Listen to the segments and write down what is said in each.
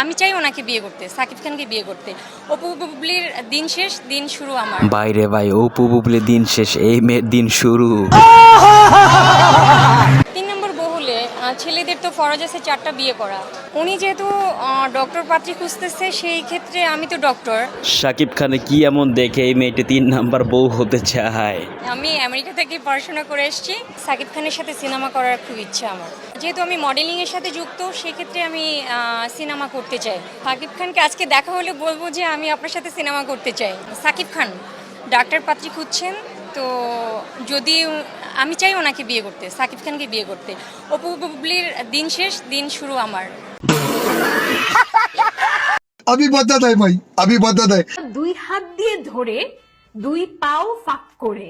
আমি চাই ওনাকে বিয়ে করতে সাকিব খানকে বিয়ে করতে। অপু বুবলির দিন শেষ দিন শুরু আমার। বাইরে ভাই অপু বুবলি দিন শেষ এই মেয়ের দিন শুরু। ছেলেদের তো ফরজ আছে চারটা বিয়ে করা। উনি যেহেতু ডক্টর পাত্রী খুঁজতেছে সেই ক্ষেত্রে আমি তো ডক্টর শাকিব খানে কি এমন দেখে এই মেয়েটি তিন নাম্বার বউ হতে চায়? আমি আমেরিকা থেকে পড়াশোনা করে এসেছি। সাকিব খানের সাথে সিনেমা করার খুব ইচ্ছা আমার। যেহেতু আমি মডেলিংয়ের সাথে যুক্ত সেক্ষেত্রে আমি সিনেমা করতে চাই। সাকিব খানকে আজকে দেখা হলে বলব যে আমি আপনার সাথে সিনেমা করতে চাই। সাকিব খান ডাক্তার পাত্রী খুঁজছেন তো যদি আমি চাই ওনাকে বিয়ে করতে সাকিব খানকে বিয়ে করতে। অপু বুবলির দিন শেষ দিন শুরু আমার। আমি বাদ্দা দেয় ভাই আমি বাদ্দা দেয়। দুই হাত দিয়ে ধরে দুই পাও ফাঁক করে।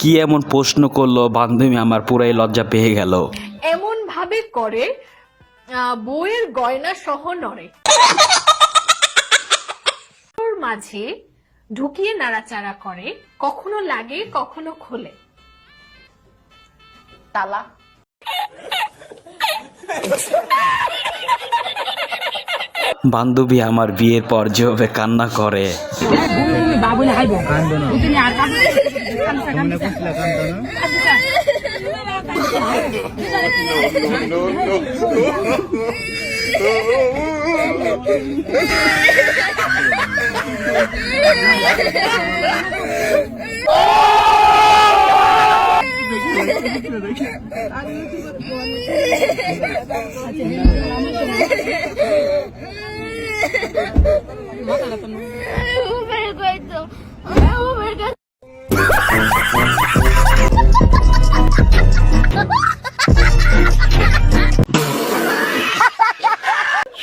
কি এমন প্রশ্ন করল বান্ধবী আমার পুরাই লজ্জা পেয়ে গেল। এমন ভাবে করে বইয়ের গয়না সহ নড়ে। মাঝে ঢুকিয়ে নাড়াচাড়া করে কখনো লাগে কখনো খোলে। তালা। বান্ধবী আমার বিয়ের পর যেভাবে কান্না করে।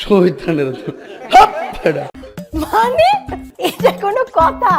শহীদ মানে? এটা কোনো কথা।